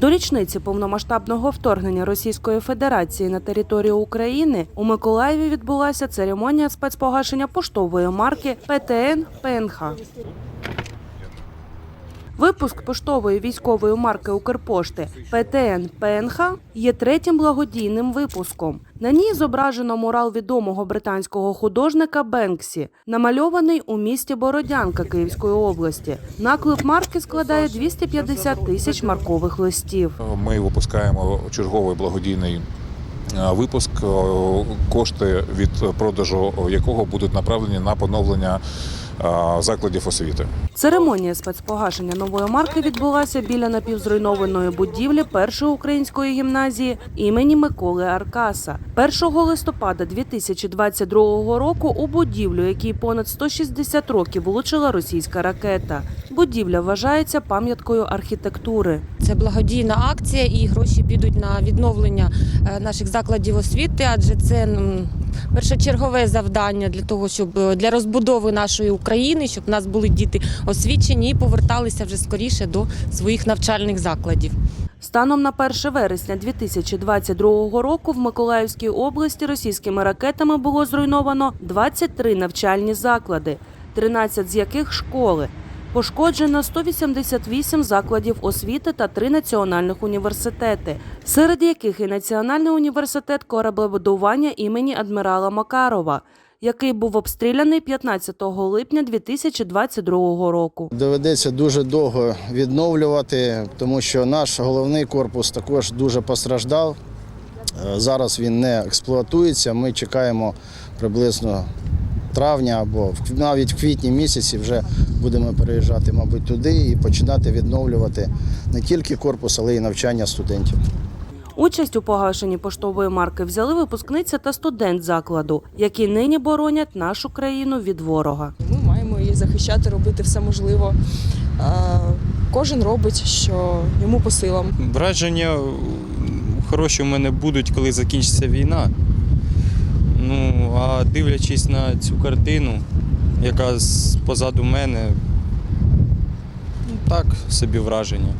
До річниці повномасштабного вторгнення Російської Федерації на територію України у Миколаєві відбулася церемонія спецпогашення поштової марки ПТН ПНХ. Випуск поштової військової марки Укрпошти ПТН ПНХ є третім благодійним випуском. На ній зображено мурал відомого британського художника Бенксі, намальований у місті Бородянка Київської області. Наклеп марки складає 250 тисяч маркових листів. Ми випускаємо черговий благодійний е, випуск, е, кошти від продажу якого будуть направлені на поновлення закладів освіти. Церемонія спецпогашення нової марки відбулася біля напівзруйнованої будівлі першої української гімназії імені Миколи Аркаса. 1 листопада 2022 року у будівлю, якій понад 160 років влучила російська ракета. Будівля вважається пам'яткою архітектури. Це благодійна акція, і гроші підуть на відновлення е, наших закладів освіти, адже це першочергове завдання для того, щоб е, для розбудови нашої України, щоб у нас були діти освічені і поверталися вже скоріше до своїх навчальних закладів. Станом на 1 вересня 2022 року в Миколаївській області російськими ракетами було зруйновано 23 навчальні заклади, 13 з яких школи. Пошкоджено 188 закладів освіти та три національних університети, серед яких і Національний університет кораблебудування імені адмірала Макарова, який був обстріляний 15 липня 2022 року. Доведеться дуже довго відновлювати, тому що наш головний корпус також дуже постраждав. Е, Зараз він не експлуатується. Ми чекаємо приблизно травня або навіть в квітні місяці вже будемо переїжджати, мабуть, туди і починати відновлювати не тільки корпус, але й навчання студентів. Участь у погашенні поштової марки взяли випускниця та студент закладу, які нині боронять нашу країну від ворога. Ми маємо її захищати, робити все можливо. Кожен робить, що йому по силам. Враження хороші у мене будуть, коли закінчиться війна. Ну, а дивлячись на цю картину, яка з- позаду мене, ну, так собі враження.